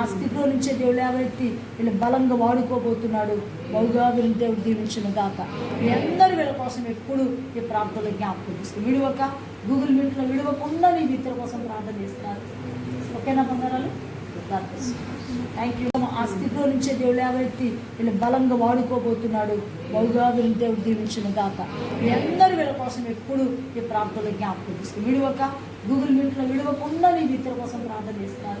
ఆ స్థితిలో నుంచే దేవుడు లేవెత్తి వీళ్ళు బలంగా వాడుకోబోతున్నాడు. బహుగా వీళ్ళని దేవుడు దీవించిన గాక. అందరూ వీళ్ళ కోసం ఎప్పుడు ఈ ప్రాంతంలో జ్ఞాపకం తీసుకుని విడవక గూగుల్ మీట్లో విడవకుండా నీ మిత్రుల కోసం ప్రార్థన చేస్తున్నారు ఓకేనా బంగారాలు? థ్యాంక్ యూ ఆ స్థితిలో నుంచే దేవుడు లేవెత్తి వీళ్ళు బలంగా వాడుకోబోతున్నాడు. బహుగా వీళ్ళని దేవుడు దీవించిన గాక. అందరూ వీళ్ళ కోసం ఎప్పుడు ఈ ప్రాంతంలో జ్ఞాపకం తీసుకుని విడవక గూగుల్ మీట్లో విడవకుండా నీ మిత్రుల కోసం ప్రార్థన చేస్తున్నారు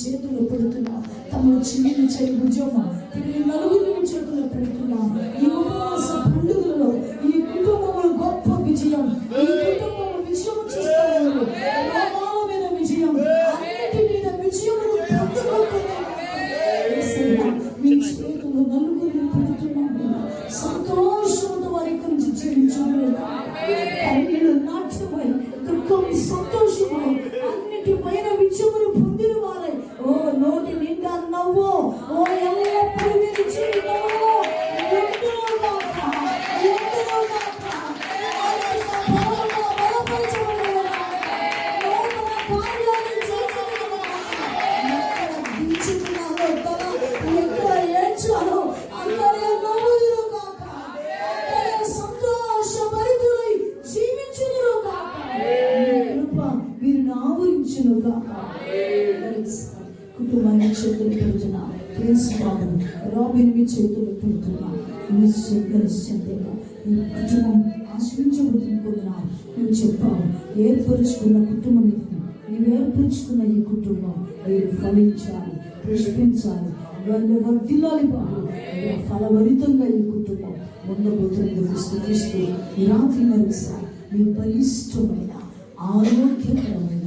చేతులు మీ తమ పెడుతున్నా తమను చిన్నించని భుజమ్మ తిరిగి నలుగురిని చేతులు పెడుతున్నా. ఈ ఉపవాస పండుగలలో ఈ కుటుంబంలో గొప్ప విజయం ఈ కుటుంబం విజయం చూస్తారు మీద విజయం అన్నిటి మీద విజయం మీ చేతులు నలుగురిని సంతోషంతో వారి గురించి జీవించలేదు కన్నీళ్ళు నాట్యమై దుఃఖం కుటుంబాన్ని చేతులు పెడుతున్నా ప్రిన్స్ బాబు రాబిన్ మీ చేతులు పెడుతున్నా నిశ్చయంగా ఈ కుటుంబం ఆశ్రయించబడుతున్నా నువ్వు చెప్పావు ఏర్పరుచుకున్న కుటుంబం ఇది నువ్వు ఏర్పరుచుకున్న ఈ కుటుంబం మీరు ఫలించాలి పుష్పించాలి వాళ్ళు వర్ధిల్లాలి బాబు మీరు ఫలభరితంగా ఈ కుటుంబం ఉండబోతుంది స్థుతిస్తూ ఈ రాత్రి మరొకసారి మీ బలిష్టమైన ఆరోగ్యకరమైన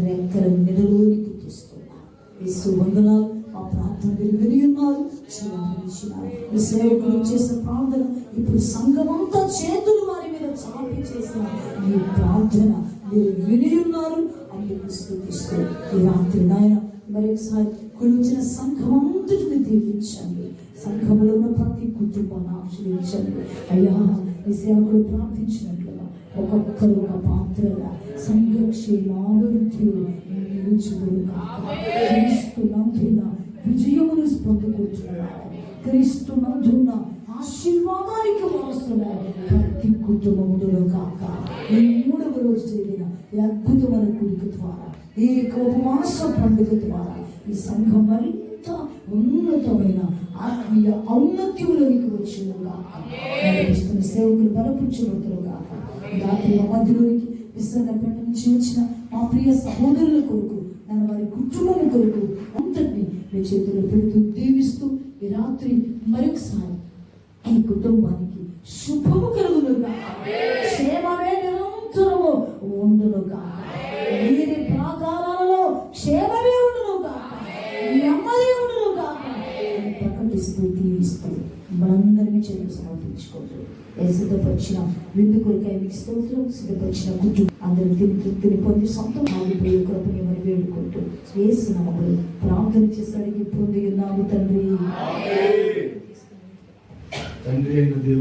రెక్కల నిడలోనికి తెస్తున్నా ఈ సుబంధనాలు ఆ ప్రార్థన మీరు విని ఉన్నారు. జీవాన్నిచ్చినారు ఈ సేవకులు చేసిన ప్రార్థన ఇప్పుడు సంఘమంతా చేతులు వారి మీద చాపి చేసిన ఈ ప్రార్థన మీరు విని ఉన్నారు. అందుకు స్థుతిస్తూ ఈ రాత్రి నాయన మరి ఒకసారి కొలిచిన సంఘమంతటిని దీవించండి. సంఘంలో ఉన్న ప్రతి కుటుంబాన్ని ఆశ్రయించండి అయ్యా ఈ సేవకుడు ప్రార్థించినట్లుగా ఒక్కొక్కరు ఒక పాత్రగా సంఘక్షేమాభివృద్ధిలో నిలుచుదురు విజయమును పొందుకుంటున్నారు క్రీస్తు నందున ఆశీర్వాదానికి వారసున్నారు ప్రతి కుటుంబములో కాక ఈ మూడవ రోజు జరిగిన ఈ అద్భుతమైన కుడిక ద్వారా ఈ ఉపవాస పండుగ ద్వారా ఈ సంఘం మరింత ఉన్నతమైన ఆత్మీయ ఔన్నత్యములోనికి వచ్చిన నడిపిస్తున్న సేవకులు బలపరచబడుతున్న కాక రాత్రి మధ్యలోనికి విశ్వనపేట నుంచి వచ్చిన మా ప్రియ సహోదరుల కొరకు నన్ను వారి కుటుంబం కొరకు అంతటిని మీ చేతుల్లో పెడుతూ దీవిస్తూ ఈ రాత్రి మరొకసారి ఈ కుటుంబానికి శుభము కలుగునుగా క్షేమమే నిరంతరము ఉండునుగా వీరి ప్రాకారాలలో క్షేమమే ఉండునుగా నెమ్మది ఉండును ప్రకటిస్తూ దీవిస్తూ మనందరినీ చేతులు సమర్పించుకోండి ఏ సిద్ధపరిచిన విందు కొరకై మీకు స్తోత్రం సిద్ధపరిచిన గుడ్డు అందరూ తిని తృప్తిని పొంది సొంతం ఆగిపోయే కృపని మరి వేడుకుంటూ వేసినాము ప్రార్థన చేసరికి పొంది ఉన్నాము తండ్రి. తండ్రి అయిన దేవుడు